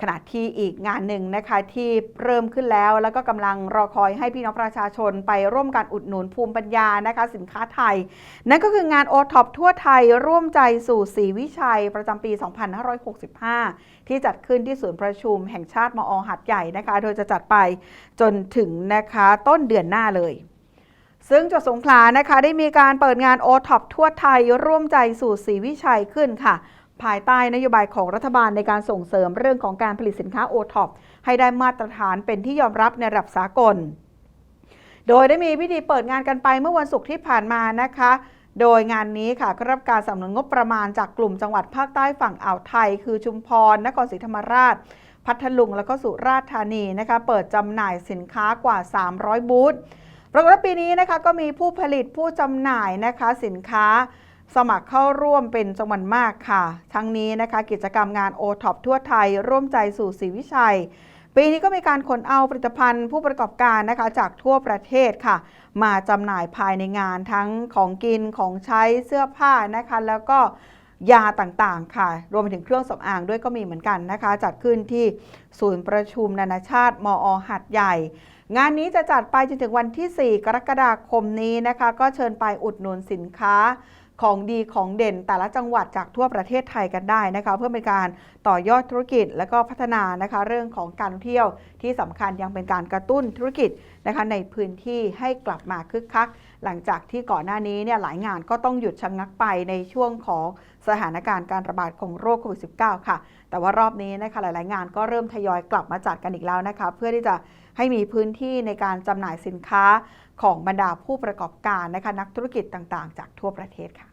ขณะที่อีกงานหนึ่งนะคะที่เริ่มขึ้นแล้วแล้วก็กำลังรอคอยให้พี่น้องประชาชนไปร่วมการอุดหนุนภูมิปัญญานะคะสินค้าไทย นั่นก็คืองานโอท็อปทั่วไทยร่วมใจสู่ศรีวิชัยประจำปี 2565 ที่จัดขึ้นที่ศูนย์ประชุมแห่งชาติมอหัดใหญ่นะคะโดยจะจัดไปจนถึงนะคะต้นเดือนหน้าเลยซึ่งจังหวัดสงขลานะคะได้มีการเปิดงานโอท็อปทั่วไทยร่วมใจสู่ศรีวิชัยขึ้นค่ะ ภายใต้นโยบายของรัฐบาลในการส่งเสริมเรื่องของการผลิตสินค้าโอท็อปให้ได้มาตรฐานเป็นที่ยอมรับในระดับสากล โดยได้มีพิธีเปิดงานกันไปเมื่อวันศุกร์ที่ผ่านมานะคะ โดยงานนี้ค่ะก็รับการสนับสนุนงบประมาณจากกลุ่มจังหวัดภาคใต้ฝั่งอ่าวไทย คือชุมพร นครศรีธรรมราช พัทลุง แล้วก็สุราษฎร์ธานีนะคะ เปิดจำหน่ายสินค้ากว่า 300 บูธปรากฏว่าปีนี้นะคะก็มีผู้ผลิตผู้จำหน่ายนะคะสินค้า สมัครเข้าร่วมเป็นจำนวนมากค่ะ ทั้งนี้นะคะกิจกรรมงานโอท็อปทั่วไทย ร่วมใจสู่ศรีวิชัย ปีนี้ก็มีการขนเอาผลิตภัณฑ์ผู้ประกอบการนะคะจากทั่วประเทศค่ะ มาจำหน่ายภายในงานทั้งของกินของใช้เสื้อผ้านะคะแล้วก็ยาต่างๆ ค่ะ รวมไปถึงเครื่องสำอางด้วยก็มีเหมือนกันนะคะ จัดขึ้นที่ศูนย์ประชุมนานาชาติมอหัดใหญ่ งานนี้จะจัดไปจนถึงวันที่ 4 กรกฎาคมนี้นะคะ ก็เชิญไปอุดหนุนสินค้า ของดีของเด่นแต่ละจังหวัดจากทั่วประเทศไทยกันได้นะคะเพื่อเป็นการต่อยอดธุรกิจและก็พัฒนานะคะเรื่องของการท่องเที่ยวที่สำคัญยังเป็นการกระตุ้นธุรกิจนะคะในพื้นที่ให้กลับมาคึกคัก หลังจากที่ก่อนหน้านี้เนี่ยหลายงานก็ต้องหยุดชะงักไปในช่วงของสถานการณ์การระบาดของโรคโควิด -19 ค่ะ แต่ว่ารอบนี้นะคะหลาย ๆ งานก็เริ่มทยอยกลับมาจัดกันอีกแล้วนะคะเพื่อที่จะให้มีพื้นที่ในการจำหน่ายสินค้าของบรรดาผู้ประกอบการนะคะนักธุรกิจต่าง ๆ จากทั่วประเทศค่ะ